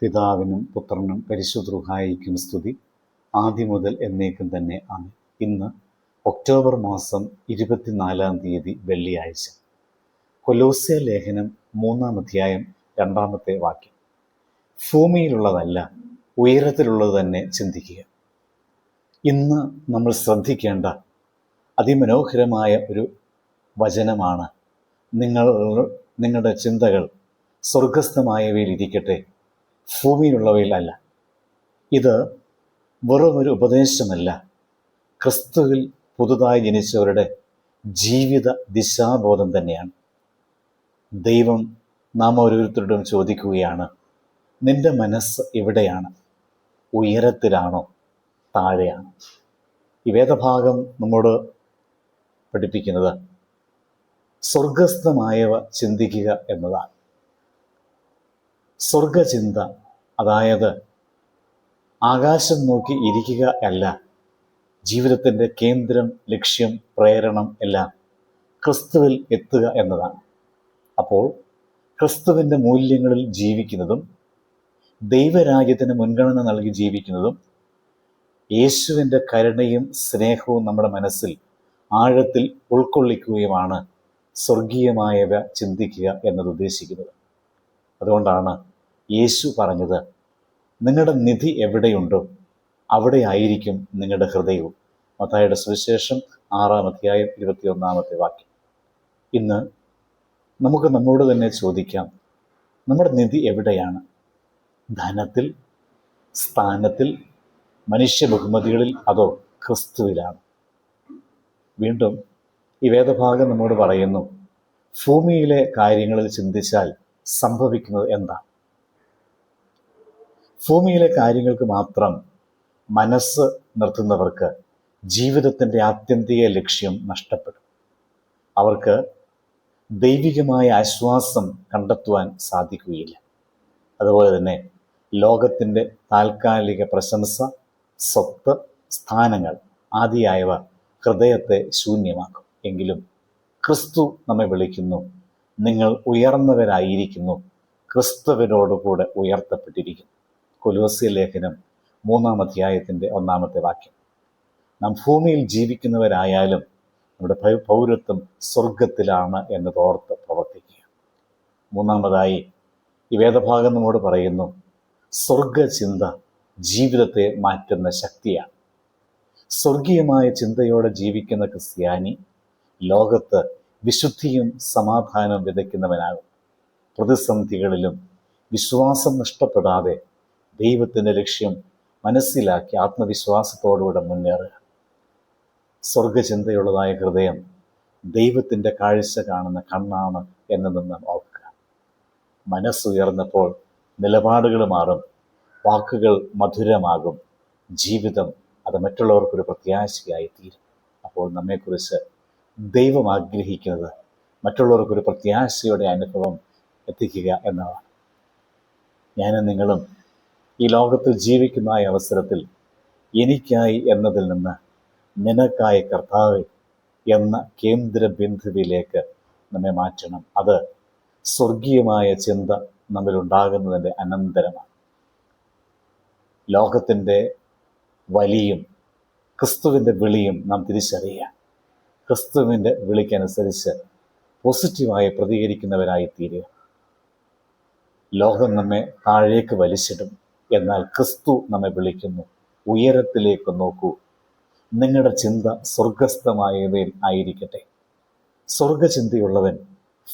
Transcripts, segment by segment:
പിതാവിനും പുത്രനും പരിശുദ്രുഹായിക്കും സ്തുതി. ആദ്യം മുതൽ എന്നേക്കും തന്നെ ആണ് ഇന്ന് ഒക്ടോബർ മാസം ഇരുപത്തിനാലാം തീയതി വെള്ളിയാഴ്ച. കൊലോസ്യ ലേഖനം മൂന്നാം അധ്യായം രണ്ടാമത്തെ വാക്യം. ഭൂമിയിലുള്ളതല്ല ഉയരത്തിലുള്ളത് തന്നെ ചിന്തിക്കുക. ഇന്ന് നമ്മൾ ശ്രദ്ധിക്കേണ്ട അതിമനോഹരമായ ഒരു വചനമാണ്. നിങ്ങൾ നിങ്ങളുടെ ചിന്തകൾ സ്വർഗസ്ഥമായവയിൽ അല്ല ഇത് വെറുമൊരു ഉപദേശമല്ല. ക്രിസ്തുവിൽ പുതുതായി ജനിച്ചവരുടെ ജീവിത ദിശാബോധം തന്നെയാണ്. ദൈവം നാം ഓരോരുത്തരോടും ചോദിക്കുകയാണ് നിന്റെ മനസ്സ് എവിടെയാണ്? ഉയരത്തിലാണോ? താഴെയാണ്? ഈ വേദഭാഗം നമ്മോട് പഠിപ്പിക്കുന്നത് സ്വർഗസ്ഥമായവ ചിന്തിക്കുക എന്നതാണ്. സ്വർഗചിന്ത അതായത് ആകാശം നോക്കി ഇരിക്കുക അല്ല ജീവിതത്തിന്റെ കേന്ദ്രം ലക്ഷ്യം പ്രേരണം എല്ലാം ക്രിസ്തുവിൽ എത്തുക എന്നതാണ്. അപ്പോൾ ക്രിസ്തുവിന്റെ മൂല്യങ്ങളിൽ ജീവിക്കുന്നതും ദൈവരാജ്യത്തിന് മുൻഗണന നൽകി ജീവിക്കുന്നതും യേശുവിന്റെ കരുണയും സ്നേഹവും നമ്മുടെ മനസ്സിൽ ആഴത്തിൽ ഉൾക്കൊള്ളിക്കുകയുമാണ് സ്വർഗീയമായവ ചിന്തിക്കുക എന്നത് ഉദ്ദേശിക്കുന്നത്. അതുകൊണ്ടാണ് യേശു പറഞ്ഞത് നിങ്ങളുടെ നിധി എവിടെയുണ്ടോ അവിടെ ആയിരിക്കും നിങ്ങളുടെ ഹൃദയവും. മത്തായുടെ സുവിശേഷം ആറാം അധ്യായം ഇരുപത്തിയൊന്നാമത്തെ വാക്യം. ഇന്ന് നമുക്ക് നമ്മോട് തന്നെ ചോദിക്കാം നമ്മുടെ നിധി എവിടെയാണ്? ധനത്തിൽ സ്ഥാനത്തിൽ മനുഷ്യ ബഹുമതികളിൽ അതോ ക്രിസ്തുവിലാണ്? വീണ്ടും ഈ വേദഭാഗം നമ്മോട് പറയുന്നു ഭൂമിയിലെ കാര്യങ്ങളിൽ ചിന്തിച്ചാൽ സംഭവിക്കുന്നത് എന്താണ് ഭൂമിയിലെ കാര്യങ്ങൾക്ക് മാത്രം മനസ്സ് നിർത്തുന്നവർക്ക് ജീവിതത്തിന്റെ ആത്യന്തിക ലക്ഷ്യം നഷ്ടപ്പെടും. അവർക്ക് ദൈവികമായ ആശ്വാസം കണ്ടെത്തുവാൻ സാധിക്കുകയില്ല. അതുപോലെ തന്നെ ലോകത്തിന്റെ താൽക്കാലിക പ്രശംസ സ്വത്ത് സ്ഥാനങ്ങൾ ആദിയായവ ഹൃദയത്തെ ശൂന്യമാക്കും. എങ്കിലും ക്രിസ്തു നമ്മെ വിളിക്കുന്നു നിങ്ങൾ ഉയർന്നവരായിരിക്കുന്നു ക്രിസ്തുവിനോടുകൂടെ ഉയർത്തപ്പെട്ടിരിക്കുന്നു. കൊലോസ്യ ലേഖനം മൂന്നാം അധ്യായത്തിന്റെ ഒന്നാമത്തെ വാക്യം. നാം ഭൂമിയിൽ ജീവിക്കുന്നവരായാലും നമ്മുടെ പൗരത്വം സ്വർഗത്തിലാണ് എന്ന് തോർത്ത് പ്രവർത്തിക്കുക. മൂന്നാമതായി ഈ വേദഭാഗം നമ്മോട് പറയുന്നു സ്വർഗചിന്ത ജീവിതത്തെ മാറ്റുന്ന ശക്തിയാണ്. സ്വർഗീയമായ ചിന്തയോടെ ജീവിക്കുന്ന ക്രിസ്ത്യാനി ലോകത്ത് വിശുദ്ധിയും സമാധാനവും വിതയ്ക്കുന്നവനാകും. പ്രതിസന്ധികളിലും വിശ്വാസം നഷ്ടപ്പെടാതെ ദൈവത്തിന്റെ ലക്ഷ്യം മനസ്സിലാക്കി ആത്മവിശ്വാസത്തോടുകൂടെ മുന്നേറുക. സ്വർഗചിന്തയുള്ളതായ ഹൃദയം ദൈവത്തിന്റെ കാഴ്ച കാണുന്ന കണ്ണാണ് എന്നതും നാം ഓർക്കുക. മനസ്സുയർന്നപ്പോൾ നിലപാടുകൾ മാറും വാക്കുകൾ മധുരമാകും ജീവിതം അത് മറ്റുള്ളവർക്കൊരു പ്രത്യാശയായി തീരും. അപ്പോൾ നമ്മെക്കുറിച്ച് ദൈവം ആഗ്രഹിക്കുന്നത് മറ്റുള്ളവർക്കൊരു പ്രത്യാശയുടെ അനുഭവം എത്തിക്കുക എന്നതാണ്. ഞാനും നിങ്ങളും ഈ ലോകത്തിൽ ജീവിക്കുന്ന ഈ അവസരത്തിൽ എനിക്കായി എന്നതിൽ നിന്ന് നിനക്കായ കർത്താവ് എന്ന കേന്ദ്ര ബിന്ദുവിലേക്ക് നമ്മെ മാറ്റണം. അത് സ്വർഗീയമായ ചിന്ത നമ്മിലുണ്ടാകുന്നതിന്റെ അനന്തരമാണ്. ലോകത്തിന്റെ വലിയും ക്രിസ്തുവിന്റെ വിളിയും നാം തിരിച്ചറിയുക. ക്രിസ്തുവിന്റെ വിളിക്കനുസരിച്ച് പോസിറ്റീവായി പ്രതികരിക്കുന്നവരായി തീരുക ലോകം നമ്മെ താഴേക്ക് വലിച്ചിടും. എന്നാൽ ക്രിസ്തു നമ്മെ വിളിക്കുന്നു. ഉയരത്തിലേക്ക് നോക്കൂ. നിങ്ങളുടെ ചിന്ത സ്വർഗസ്ഥമായവയിൽ ആയിരിക്കട്ടെ. സ്വർഗചിന്തയുള്ളവൻ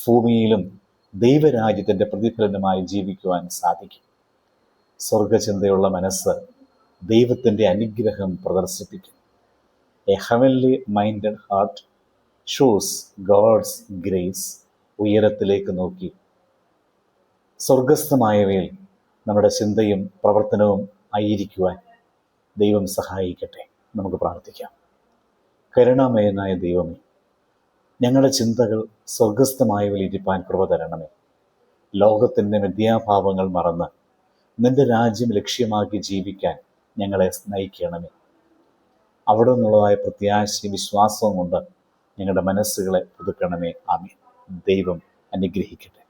ഭൂമിയിലും ദൈവരാജ്യത്തിന്റെ പ്രതിഫലനമായി ജീവിക്കുവാൻ സാധിക്കും. സ്വർഗചിന്തയുള്ള മനസ്സ് ദൈവത്തിന്റെ അനുഗ്രഹം പ്രദർശിപ്പിക്കും. A heavenly minded heart shows God's grace ഉയരത്തിലേക്ക് നോക്കി. സ്വർഗസ്ഥമായവയിൽ നമ്മുടെ ചിന്തയും പ്രവർത്തനവും ആയിരിക്കുവാൻ ദൈവം സഹായിക്കട്ടെ. നമുക്ക് പ്രാർത്ഥിക്കാം. കരുണാമയനായ ദൈവമേ ഞങ്ങളുടെ ചിന്തകൾ സ്വർഗസ്ഥമായവയിൽ ഇരിപ്പാൻ കൃപ തരണമേ. ലോകത്തിന്റെ വിദ്യാഭാവങ്ങൾ മറന്ന് നിന്റെ രാജ്യം ലക്ഷ്യമാക്കി ജീവിക്കാൻ ഞങ്ങളെ നയിക്കണമേ. അവിടെ നിന്നുള്ളതായ പ്രത്യാശയും വിശ്വാസവും കൊണ്ട് ഞങ്ങളുടെ മനസ്സുകളെ പുതുക്കണമേ. ആമേ ദൈവം അനുഗ്രഹിക്കട്ടെ.